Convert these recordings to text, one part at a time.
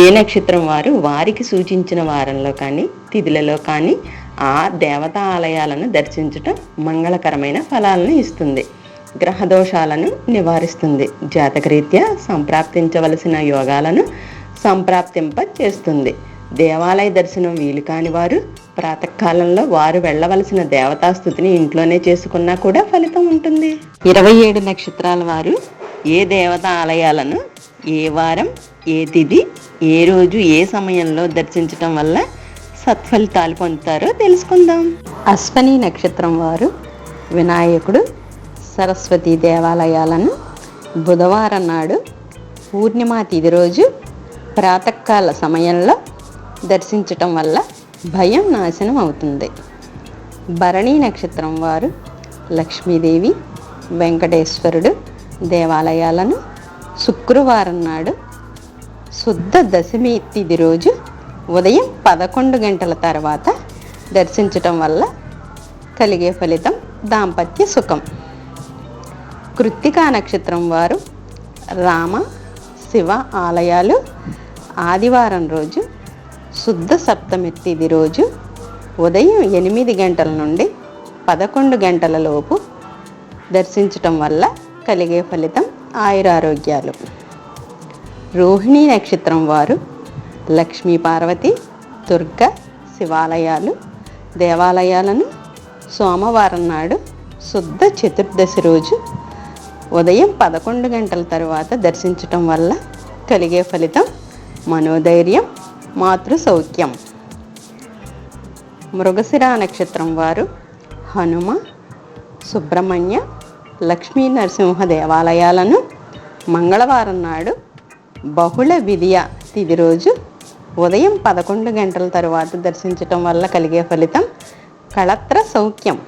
ఏ నక్షత్రం వారు వారికి సూచించిన వారంలో కానీ తిథులలో కానీ ఆ దేవతా ఆలయాలను దర్శించటం మంగళకరమైన ఫలాలను ఇస్తుంది. గ్రహదోషాలను నివారిస్తుంది. జాతకరీత్యా సంప్రాప్తించవలసిన యోగాలను సంప్రాప్తింప చేస్తుంది దేవాలయ దర్శనం వీలు కాని వారు ప్రాతకాలంలో వారు వెళ్ళవలసిన దేవతాస్థుతిని ఇంట్లోనే చేసుకున్నా కూడా ఫలితం ఉంటుంది. ఇరవై ఏడు నక్షత్రాల వారు ఏ దేవతా ఆలయాలను ఏ వారం ఏ తిథి ఏ రోజు ఏ సమయంలో దర్శించటం వల్ల సత్ఫలితాలు పొందుతారో తెలుసుకుందాం. అశ్వని నక్షత్రం వారు వినాయకుడు సరస్వతి దేవాలయాలను బుధవారం నాడు పూర్ణిమ తిథి రోజు ప్రాతకాల సమయంలో దర్శించటం వల్ల భయం నాశనం అవుతుంది. భరణి నక్షత్రం వారు లక్ష్మీదేవి వెంకటేశ్వరుడు దేవాలయాలను శుక్రవారం నాడు శుద్ధ దశమి తిది రోజు ఉదయం పదకొండు గంటల తర్వాత దర్శించటం వల్ల కలిగే ఫలితం దాంపత్య సుఖం. కృత్తికా నక్షత్రం వారు రామ శివ ఆలయాలు ఆదివారం రోజు శుద్ధ సప్తమి తిది రోజు ఉదయం ఎనిమిది గంటల నుండి పదకొండు గంటల లోపు దర్శించటం వల్ల కలిగే ఫలితం ఆయురారోగ్యాలు. రోహిణీ నక్షత్రం వారు లక్ష్మీ పార్వతి దుర్గ శివాలయాలు దేవాలయాలను సోమవారం నాడు శుద్ధ చతుర్దశి రోజు ఉదయం పదకొండు గంటల తర్వాత దర్శించటం వల్ల కలిగే ఫలితం మనోధైర్యం మాతృ సౌఖ్యం మృగశిర నక్షత్రం వారు హనుమ సుబ్రహ్మణ్య లక్ష్మీ నరసింహ దేవాలయాలను మంగళవారం నాడు బహుళ విధియ తిథి రోజు ఉదయం పదకొండు గంటల తరువాత దర్శించటం వల్ల కలిగే ఫలితం కళత్ర సౌఖ్యం.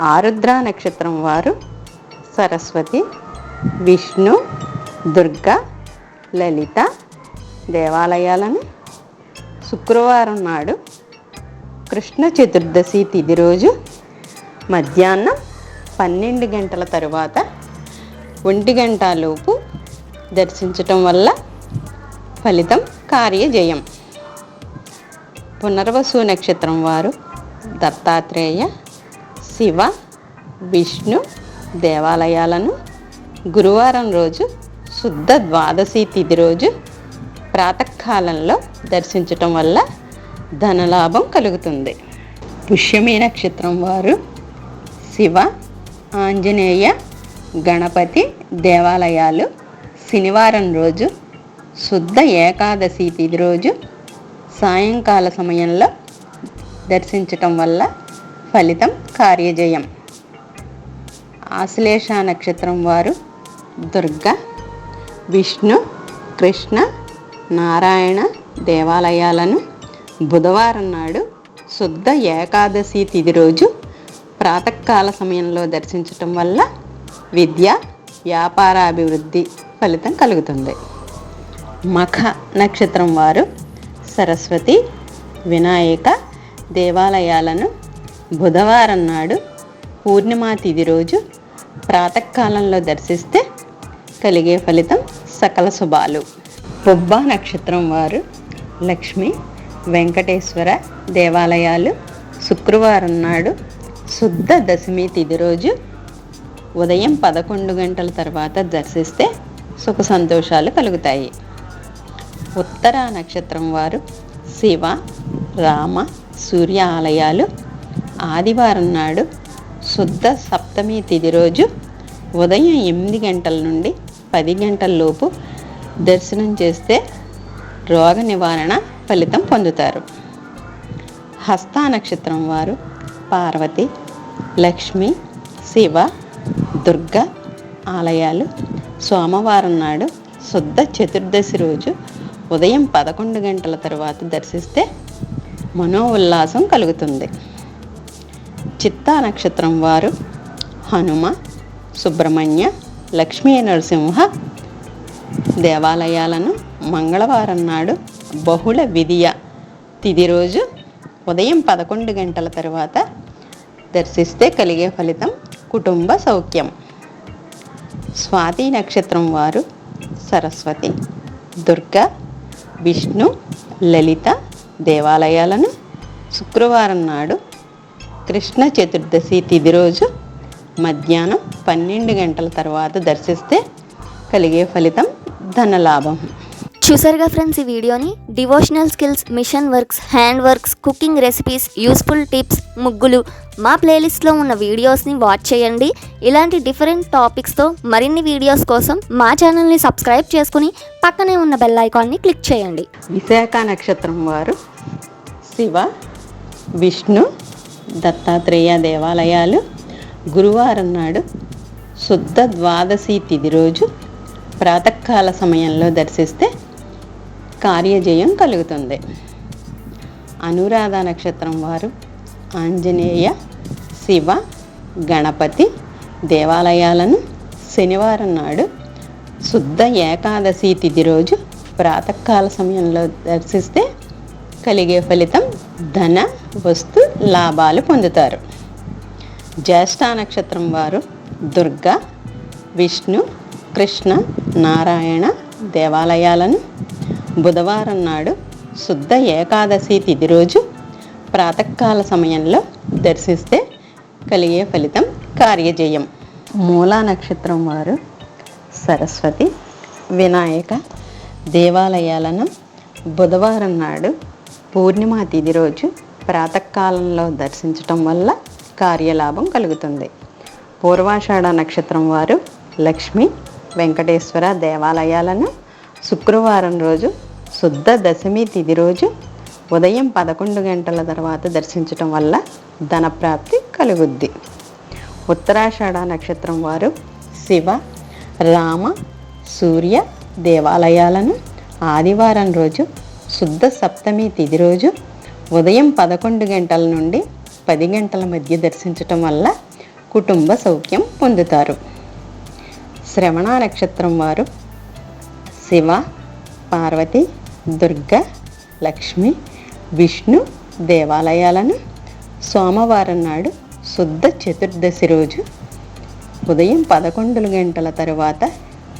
ఆరుద్ర నక్షత్రం వారు సరస్వతి విష్ణు దుర్గా లలిత దేవాలయాలను శుక్రవారం నాడు కృష్ణ చతుర్దశి తిది రోజు మధ్యాహ్నం పన్నెండు గంటల తరువాత ఒంటి గంట లోపు దర్శించటం వల్ల ఫలితం కార్యజయం. పునర్వసు నక్షత్రం వారు దత్తాత్రేయ శివ విష్ణు దేవాలయాలను గురువారం రోజు శుద్ధ ద్వాదశి తిథి రోజు ప్రాతకాలంలో దర్శించటం వల్ల ధనలాభం కలుగుతుంది. పుష్యమి నక్షత్రం వారు శివ ఆంజనేయ గణపతి దేవాలయాలు శనివారం రోజు శుద్ధ ఏకాదశి తిథి రోజు సాయంకాల సమయంలో దర్శించటం వల్ల ఫలితం కార్యజయం. ఆశ్లేష నక్షత్రం వారు దుర్గా విష్ణు కృష్ణ నారాయణ దేవాలయాలను బుధవారం నాడు శుద్ధ ఏకాదశి తిథి రోజు కాల సమయంలో దర్శించటం వల్ల విద్య వ్యాపారాభివృద్ధి ఫలితం కలుగుతుంది. మఖ నక్షత్రం వారు సరస్వతి వినాయక దేవాలయాలను బుధవారం నాడు పూర్ణిమ తిథి రోజు ప్రాతకాలంలో దర్శిస్తే కలిగే ఫలితం సకల శుభాలు. పుబ్బ నక్షత్రం వారు లక్ష్మి వెంకటేశ్వర దేవాలయాలు శుక్రవారం నాడు శుద్ధ దశమి తిథి రోజు ఉదయం పదకొండు గంటల తర్వాత దర్శిస్తే సుఖ సంతోషాలు కలుగుతాయి. ఉత్తర నక్షత్రం వారు శివ రామ సూర్య ఆలయాలు ఆదివారం నాడు శుద్ధ సప్తమి తిథి రోజు ఉదయం ఎనిమిది గంటల నుండి పది గంటల లోపు దర్శనం చేస్తే రోగ నివారణ ఫలితం పొందుతారు. హస్త నక్షత్రం వారు పార్వతి లక్ష్మి శివ దుర్గ ఆలయాలు సోమవారం నాడు శుద్ధ చతుర్దశి రోజు ఉదయం పదకొండు గంటల తర్వాత దర్శిస్తే మనో ఉల్లాసం కలుగుతుంది. చిత్తా నక్షత్రం వారు హనుమ సుబ్రహ్మణ్య లక్ష్మీ నరసింహ దేవాలయాలను మంగళవారం నాడు బహుళ విధియ తిది రోజు ఉదయం పదకొండు గంటల తర్వాత దర్శిస్తే కలిగే ఫలితం కుటుంబ సౌఖ్యం. స్వాతి నక్షత్రం వారు సరస్వతి దుర్గా విష్ణు లలిత దేవాలయాలను శుక్రవారం నాడు కృష్ణ చతుర్దశి తిథి రోజు మధ్యాహ్నం పన్నెండు గంటల తర్వాత దర్శిస్తే కలిగే ఫలితం ధనలాభం. చూసారుగా ఫ్రెండ్స్ ఈ వీడియోని? Devotional skills machine works hand works cooking recipes useful tips ముగ్గులు మా ప్లేలిస్ట్లో ఉన్న వీడియోస్ని వాచ్ చేయండి. ఇలాంటి డిఫరెంట్ టాపిక్స్తో మరిన్ని వీడియోస్ కోసం మా ఛానల్ని సబ్స్క్రైబ్ చేసుకుని పక్కనే ఉన్న బెల్ ఐకాన్ని క్లిక్ చేయండి. విశాఖ నక్షత్రం వారు శివ విష్ణు దత్తాత్రేయ దేవాలయాలు. గురువారం నాడు శుద్ధ ద్వాదశి తిది రోజు ప్రాతకాల సమయంలో దర్శిస్తే కార్యజయం కలుగుతుంది. అనురాధ నక్షత్రం వారు ఆంజనేయ శివ గణపతి దేవాలయాలను శనివారం నాడు శుద్ధ ఏకాదశి తిథి రోజు ప్రాతకాల సమయంలో దర్శిస్తే కలిగే ఫలితం ధన వస్తు లాభాలు పొందుతారు. జ్యేష్ఠ నక్షత్రం వారు దుర్గా విష్ణు కృష్ణ నారాయణ దేవాలయాలను బుధవారం నాడు శుద్ధ ఏకాదశి తిథి రోజు ప్రాతకాల సమయంలో దర్శిస్తే కలిగే ఫలితం కార్యజయం. మూలా నక్షత్రం వారు సరస్వతి వినాయక దేవాలయాలను బుధవారం నాడు పూర్ణిమ తిథి రోజు ప్రాతకాలంలో దర్శించటం వల్ల కార్యలాభం కలుగుతుంది. పూర్వాషాఢ నక్షత్రం వారు లక్ష్మి వెంకటేశ్వర దేవాలయాలను శుక్రవారం రోజు శుద్ధ దశమి తిథి రోజు ఉదయం పదకొండు గంటల తర్వాత దర్శించటం వల్ల ధనప్రాప్తి కలుగుద్ది. ఉత్తరాషాఢ నక్షత్రం వారు శివ రామ సూర్య దేవాలయాలను ఆదివారం రోజు శుద్ధ సప్తమి తిది రోజు ఉదయం పదకొండు గంటల నుండి పది గంటల మధ్య దర్శించటం వల్ల కుటుంబ సౌఖ్యం పొందుతారు. శ్రవణ నక్షత్రం వారు శివ పార్వతి దుర్గ లక్ష్మి విష్ణు దేవాలయాలను సోమవారం నాడు శుద్ధ చతుర్దశి రోజు ఉదయం పదకొండు గంటల తరువాత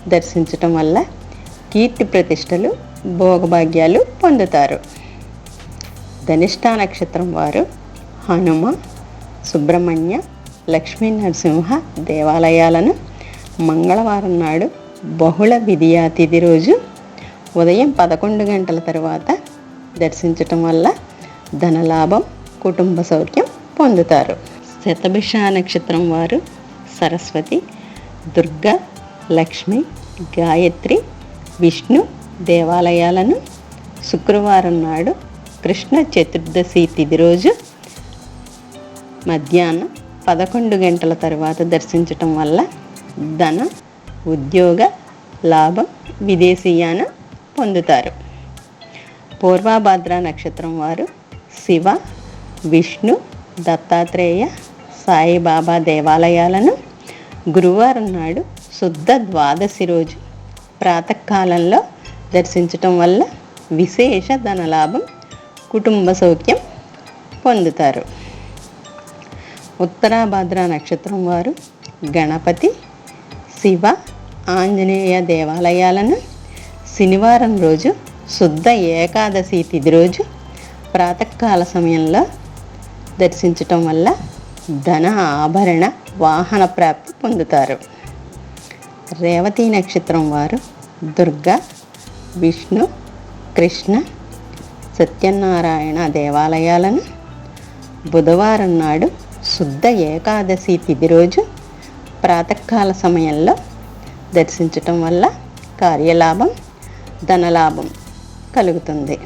దర్శించటం వల్ల కీర్తి ప్రతిష్టలు భోగభాగ్యాలు పొందుతారు. ధనిష్ఠా నక్షత్రం వారు హనుమ సుబ్రహ్మణ్య లక్ష్మీ నరసింహ దేవాలయాలను మంగళవారం నాడు బహుళ విధియా తిథి రోజు ఉదయం పదకొండు గంటల తర్వాత దర్శించటం వల్ల ధనలాభం కుటుంబ సౌఖ్యం పొందుతారు. శతభిష నక్షత్రం వారు సరస్వతి దుర్గా లక్ష్మి గాయత్రి విష్ణు దేవాలయాలను శుక్రవారం నాడు కృష్ణ చతుర్దశి తిథి రోజు మధ్యాహ్నం పదకొండు గంటల తర్వాత దర్శించటం వల్ల ధన ఉద్యోగ లాభం విదేశీయాన పొందుతారు. పూర్వభద్ర నక్షత్రం వారు శివ విష్ణు దత్తాత్రేయ సాయిబాబా దేవాలయాలను గురువారం నాడు శుద్ధ ద్వాదశి రోజు ప్రాతకాలంలో దర్శించటం వల్ల విశేష ధనలాభం కుటుంబ సౌఖ్యం పొందుతారు. ఉత్తరాభద్ర నక్షత్రం వారు గణపతి శివ ఆంజనేయ దేవాలయాలను శనివారం రోజు శుద్ధ ఏకాదశి తిథి రోజు ప్రాతకాల సమయంలో దర్శించటం వల్ల ధన ఆభరణ వాహన ప్రాప్తి పొందుతారు. రేవతి నక్షత్రం వారు దుర్గా విష్ణు కృష్ణ సత్యనారాయణ దేవాలయాలను బుధవారం నాడు శుద్ధ ఏకాదశి తిథి రోజు ప్రాతకాల సమయంలో దర్శించటం వల్ల కార్యలాభం ధనలాభం కలుగుతుంది.